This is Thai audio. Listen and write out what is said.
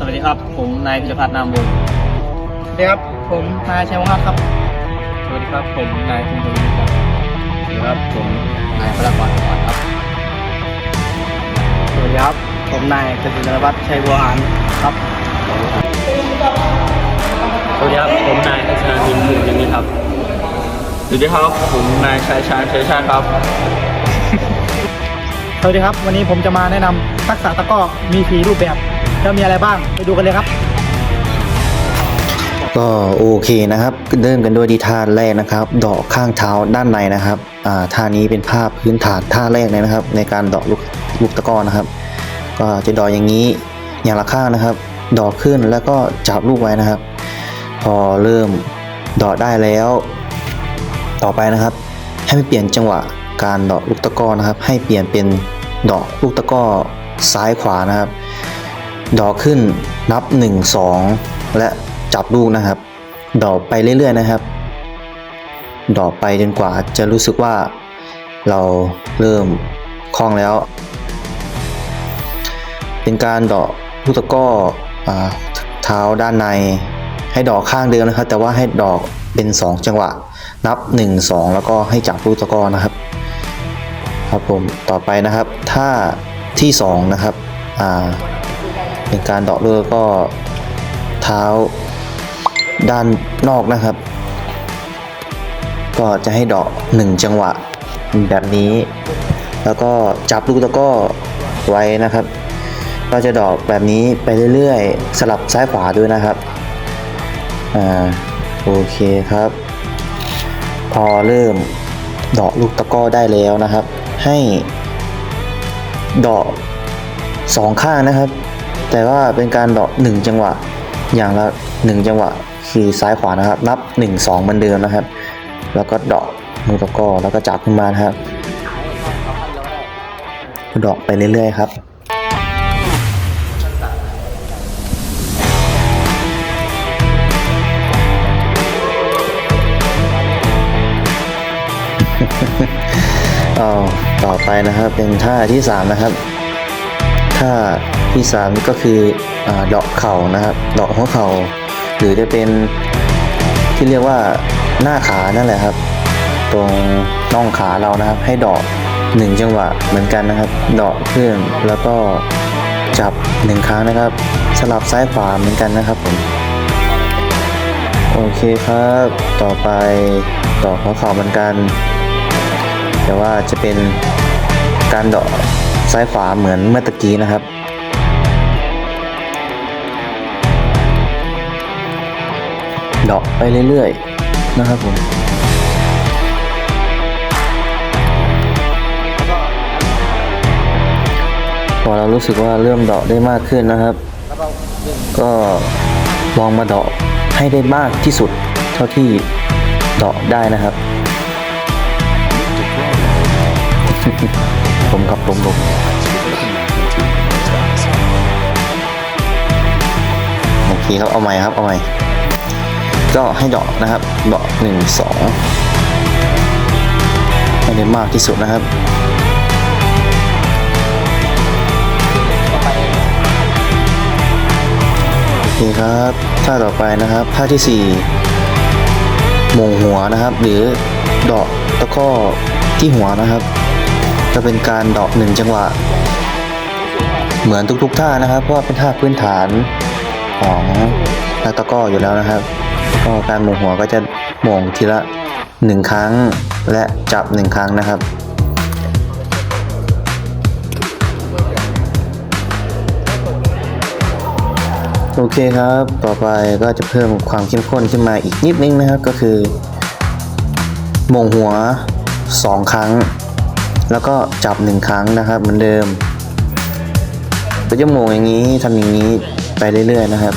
นายพิรพัฒน์นามวงศ์สวัสดีครับ ผมนายชัยวงศ์ครับ สวัสดีครับ ผมนายคุณทวีครับ สวัสดีครับ ผมนายพระกรก่อนครับ สวัสดีครับ ผมนายกสินวัฒน์ชัยบัวหารครับ สวัสดีครับ ผมนายทัศนาทินภูมิอย่างนี้ครับ สวัสดีครับ ผมนายชายชาญชัยชาติครับ สวัสดีครับ วันนี้ผมจะมาแนะนำทักษะตะกร้อมีสี่รูปแบบ แล้วมีอะไรบ้างไปดูกันเลยครับ ก็โอเคนะครับเริ่มกันด้วยดีท่าแรกนะครับเดอกข้างเท้าด้านในนะครับอ่าท่านี้เป็นภาพพื้นฐานท่าแรกเลยนะครับ ในการเดอกลูกลูกตะกร้อนะครับ ก็จะเดอกอย่างนี้อย่างละข้างนะครับเดอกขึ้นแล้วก็จับลูกไว้นะครับ พอเริ่มเดอกได้แล้ว ต่อไปนะครับ ให้เปลี่ยนจังหวะการเดอกลูกตะก้อนะครับ ให้เปลี่ยนเป็นเดอกลูกตะก้อซ้ายขวานะครับ ดอกขึ้นนับ 1 2 และจับลูกนะครับ ดอกไปเรื่อยๆนะครับ ดอกไปจนกว่าจะรู้สึกว่าเราเริ่มคล่องแล้ว เป็นการดอกลูกตะก้ออ่าเท้าด้านใน ให้ดอกข้างเดิมนะครับ แต่ว่าให้ดอกเป็น 2 จังหวะ นับ 1 2 แล้วก็ให้จับลูกตะก้อนะครับ ครับผมต่อไปนะครับท่าที่ 2 นะครับอ่า เป็นการเดาะเลือก็เท้าด้านนอกนะครับ ก็จะให้เดาะหนึ่งจังหวะแบบนี้ แล้วก็จับลูกตะก้อไว้นะครับ ก็จะดอกแบบนี้ไปเรื่อยๆ สลับซ้ายขวาด้วยนะครับอ่าโอเคครับ พอเริ่มดาะลูกตะก้อได้แล้วนะครับ ให้ดาะสองข้างนะครับ แต่ว่าเป็นการเดาะหนึ่งจังหวะ อย่างละหนึ่งจังหวะ คือซ้ายขวานะครับ นับหนึ่งสองเหมือนเดิมนะครับ แล้วก็เดาะมือตะกร้อแล้วก็จับขึ้นมานะครับเดาะไปเรื่อย ๆ ครับเอต่อไปนะครับเป็นท่าที่สามนะครับ ท่าที่สามก็คืออาเดาะเข่านะครับเดาะหัวเข่า หรือจะเป็นที่เรียกว่าหน้าขานั่นแหละครับ ตรงน่องขาเรานะครับ ให้เดาะหนึ่งจังหวะเหมือนกันนะครับเดาะขึ้นแล้วก็จับหนึ่งครั้งนะครับ สลับซ้ายขวาเหมือนกันนะครับผมโอเคครับ ต่อไปเดาะหัวเข่าเหมือนกัน แต่ว่าจะเป็นการเดาะ ซ้ายขวาเหมือนเมื่อตะกี้นะครับเดาะไปเรื่อยๆนะครับผมพอเรารู้สึกว่าเริ่มเดาะได้มากขึ้นนะครับ ก็ลองมาเดาะให้ได้มากที่สุดเท่าที่เดาะได้นะครับ ผมกับผมผมโอเคครับเอาใหม่ครับเอาใหม่ก็ให้เดาะนะครับเดาะหนึ่งสองให้ได้มากที่สุดนะครับโอเคครับท่าต่อไปนะครับท่าที่สี่มงหัวนะครับ หรือเดาะตะก้อที่หัวนะครับ จะเป็นการเดาะหนึ่งจังหวะ เหมือนทุกๆท่านะครับเพราะว่าเป็นท่าพื้นฐานของนักตะก้ออยู่แล้วนะครับก็การหม่งหัวก็จะหม่งทีละหนึ่งครั้งและจับหนึ่งครั้งนะครับโอเคครับ ต่อไปก็จะเพิ่มความเข้มข้นขึ้นมาอีกนิดนึงนะครับ ก็คือหมงหัวสองครั้ง แล้วก็จับหนึ่งครั้งนะครับเหมือนเดิมก็จะโมงอย่างนี้ทำอย่างนี้ไปเรื่อยๆนะครับ